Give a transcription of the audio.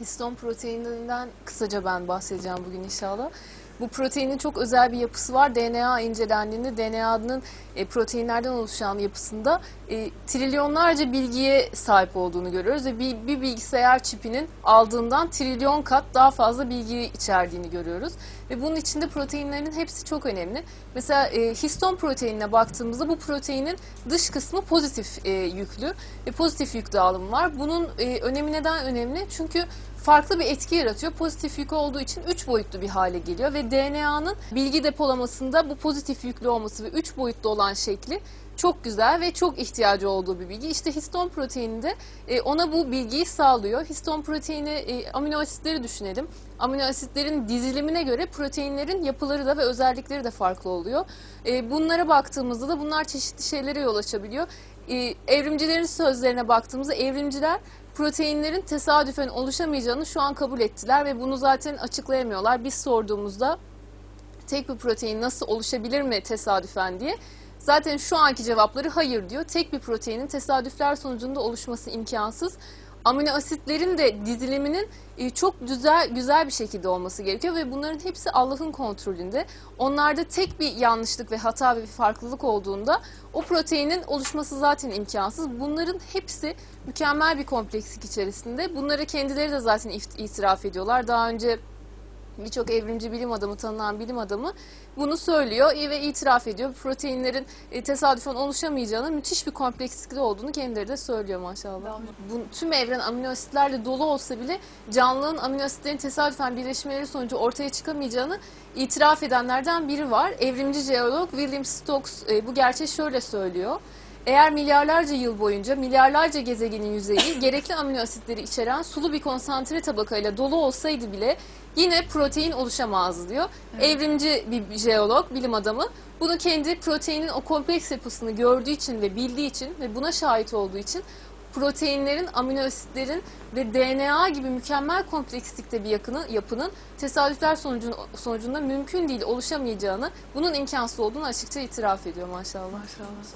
Histon proteininden kısaca ben bahsedeceğim bugün inşallah. Bu proteinin çok özel bir yapısı var. DNA incelendiğinde DNA'nın e, proteinlerden oluşan yapısında e, trilyonlarca bilgiye sahip olduğunu görüyoruz ve bir, bir bilgisayar çipinin aldığından trilyon kat daha fazla bilgi içerdiğini görüyoruz. Ve bunun içinde proteinlerin hepsi çok önemli. Mesela e, histon proteinine baktığımızda bu proteinin dış kısmı pozitif e, yüklü ve pozitif yük dağılımı var. Bunun e, önemi neden önemli? Çünkü farklı bir etki yaratıyor. Pozitif yük olduğu için 3 boyutlu bir hale geliyor ve DNA'nın bilgi depolamasında bu pozitif yüklü olması ve 3 boyutlu olan şekli çok güzel ve çok ihtiyacı olduğu bir bilgi. İşte histon proteini de e, ona bu bilgiyi sağlıyor. Histon proteini e, amino asitleri düşünelim. Amino asitlerin dizilimine göre proteinlerin yapıları da ve özellikleri de farklı oluyor. E, bunlara baktığımızda da bunlar çeşitli şeylere yol açabiliyor. E, evrimcilerin sözlerine baktığımızda evrimciler proteinlerin tesadüfen oluşamayacağını şu an kabul ettiler ve bunu zaten açıklayamıyorlar. Biz sorduğumuzda tek bir protein nasıl oluşabilir mi tesadüfen diye. Zaten şu anki cevapları hayır diyor. Tek bir proteinin tesadüfler sonucunda oluşması imkansız. Amino asitlerin de diziliminin e, çok güzel güzel bir şekilde olması gerekiyor ve bunların hepsi Allah'ın kontrolünde. Onlarda tek bir yanlışlık ve hata ve bir farklılık olduğunda o proteinin oluşması zaten imkansız. Bunların hepsi mükemmel bir komplekslik içerisinde. Bunları kendileri de zaten itiraf ediyorlar. Daha önce birçok evrimci bilim adamı, tanınan bilim adamı bunu söylüyor ve itiraf ediyor. Proteinlerin e, tesadüfen oluşamayacağını, müthiş bir komplekslikte olduğunu kendileri de söylüyor maşallah. Bu, tüm evren amino asitlerle dolu olsa bile canlının amino asitlerin tesadüfen birleşmeleri sonucu ortaya çıkamayacağını itiraf edenlerden biri var. Evrimci jeolog William Stokes e, bu gerçeği şöyle söylüyor. Eğer milyarlarca yıl boyunca milyarlarca gezegenin yüzeyi gerekli amino asitleri içeren sulu bir konsantre tabakayla dolu olsaydı bile yine protein oluşamazdı diyor. Evrimci bir jeolog, bilim adamı bunu kendi proteinin o kompleks yapısını gördüğü için ve bildiği için ve buna şahit olduğu için proteinlerin, amino asitlerin ve DNA gibi mükemmel komplekslikte bir yakını, yapının tesadüfler sonucun, sonucunda mümkün değil oluşamayacağını, bunun imkansız olduğunu açıkça itiraf ediyor maşallah. Maşallah.